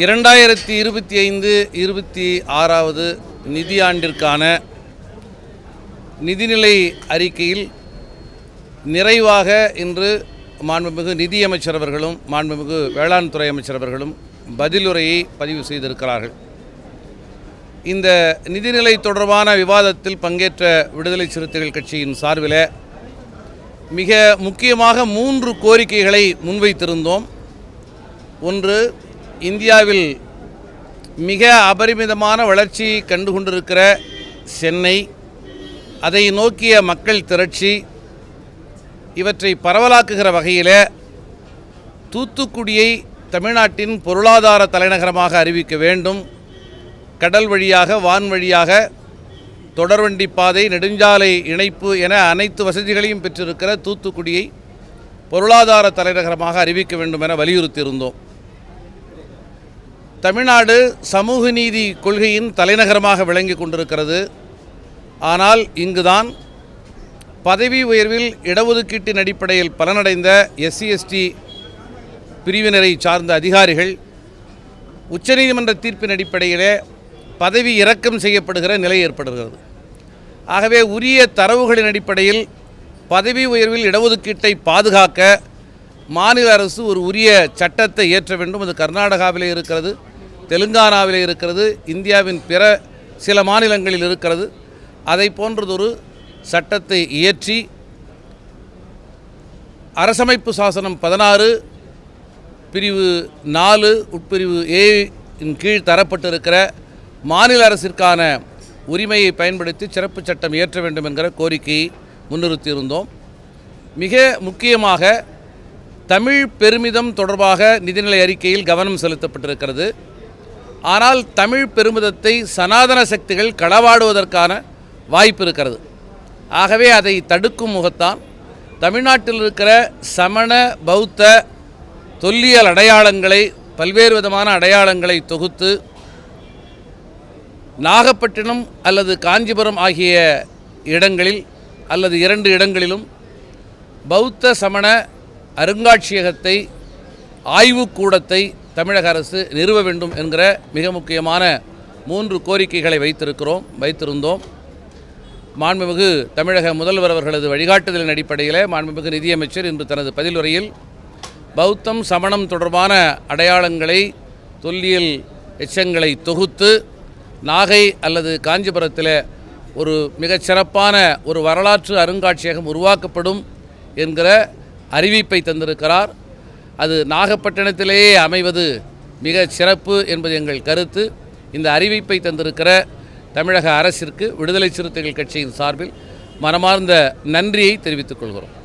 இரண்டாயிரத்தி இருபத்தி ஐந்து இருபத்தி ஆறாவது நிதியாண்டிற்கான நிதிநிலை அறிக்கையில் நிறைவாக இன்று மாண்புமிகு நிதியமைச்சர் அவர்களும் மாண்புமிகு வேளாண் துறை அமைச்சர் அவர்களும் பதிலுரையை பதிவு செய்திருக்கிறார்கள். இந்த நிதிநிலை தொடர்பான விவாதத்தில் பங்கேற்ற விடுதலை சிறுத்தைகள் கட்சியின் சார்பில் மிக முக்கியமாக மூன்று கோரிக்கைகளை முன்வைத்திருந்தோம். ஒன்று இந்தியாவில் மிக அபரிமிதமான வளர்ச்சி கண்டு கொண்டிருக்கிற சென்னை அதை நோக்கிய மக்கள் திரட்சி இவற்றை பரவலாக்குகிற வகையில் தூத்துக்குடியை தமிழ்நாட்டின் பொருளாதார தலைநகரமாக அறிவிக்க வேண்டும். கடல் வழியாக வான் வழியாக தொடர்வண்டி பாதை நெடுஞ்சாலை இணைப்பு என அனைத்து வசதிகளையும் பெற்றிருக்கிற தூத்துக்குடியை பொருளாதார தலைநகரமாக அறிவிக்க வேண்டும் என வலியுறுத்தியிருந்தோம். தமிழ்நாடு சமூக நீதி கொள்கையின் தலைநகரமாக விளங்கி கொண்டிருக்கிறது. ஆனால் இங்குதான் பதவி உயர்வில் இடஒதுக்கீட்டின் அடிப்படையில் பலனடைந்த எஸ்சி எஸ்டி பிரிவினரை சார்ந்த அதிகாரிகள் உச்சநீதிமன்ற தீர்ப்பின் அடிப்படையிலே பதவி இறக்கம் செய்யப்படுகிற நிலை ஏற்படுகிறது. ஆகவே உரிய தரவுகளின் அடிப்படையில் பதவி உயர்வில் இடஒதுக்கீட்டை பாதுகாக்க மாநில அரசு ஒரு உரிய சட்டத்தை இயற்ற வேண்டும். அது கர்நாடகாவிலே இருக்கிறது. தெலுங்கானாவில் இருக்கிறது இந்தியாவின் பிற சில மாநிலங்களில் இருக்கிறது. அதை போன்றதொரு சட்டத்தை இயற்றி அரசமைப்பு சாசனம் பதினாறு பிரிவு நாலு உட்பிரிவு ஏ இன் கீழ் தரப்பட்டிருக்கிற மாநில அரசிற்கான உரிமையை பயன்படுத்தி சிறப்பு சட்டம் இயற்ற வேண்டும் என்கிற கோரிக்கையை முன்னிறுத்தியிருந்தோம். மிக முக்கியமாக தமிழ் பெருமிதம் தொடர்பாக நிதிநிலை அறிக்கையில் கவனம் செலுத்தப்பட்டிருக்கிறது. ஆனால் தமிழ் பெருமிதத்தை சனாதன சக்திகள் களவாடுவதற்கான வாய்ப்பு இருக்கிறது. ஆகவே அதை தடுக்கும் முகத்தான் தமிழ்நாட்டில் இருக்கிற சமண பௌத்த தொல்லியல் அடையாளங்களை பல்வேறு விதமான அடையாளங்களை தொகுத்து நாகப்பட்டினம் அல்லது காஞ்சிபுரம் ஆகிய இடங்களில் அல்லது இரண்டு இடங்களிலும் பௌத்த சமண அருங்காட்சியகத்தை ஆய்வுக்கூடத்தை தமிழக அரசு நிறுவ வேண்டும் என்கிற மிக முக்கியமான மூன்று கோரிக்கைகளை வைத்திருக்கிறோம் வைத்திருந்தோம். மாண்புமிகு தமிழக முதல்வர் அவர்களது வழிகாட்டுதலின் அடிப்படையில் மாண்புமிகு நிதியமைச்சர் இன்று தனது பதிலுரையில் பௌத்தம் சமணம் தொடர்பான அடையாளங்களை தொல்லியல் எச்சங்களை தொகுத்து நாகை அல்லது காஞ்சிபுரத்தில் ஒரு மிகச்சிறப்பான ஒரு வரலாற்று அருங்காட்சியகம் உருவாக்கப்படும் என்கிற அறிவிப்பை தந்திருக்கிறார். அது நாகப்பட்டினத்திலேயே அமைவது மிக சிறப்பு என்பது எங்கள் கருத்து. இந்த அறிவிப்பை தந்திருக்கிற தமிழக அரசிற்கு விடுதலை சிறுத்தைகள் கட்சியின் சார்பில் மனமார்ந்த நன்றியை தெரிவித்துக் கொள்கிறோம்.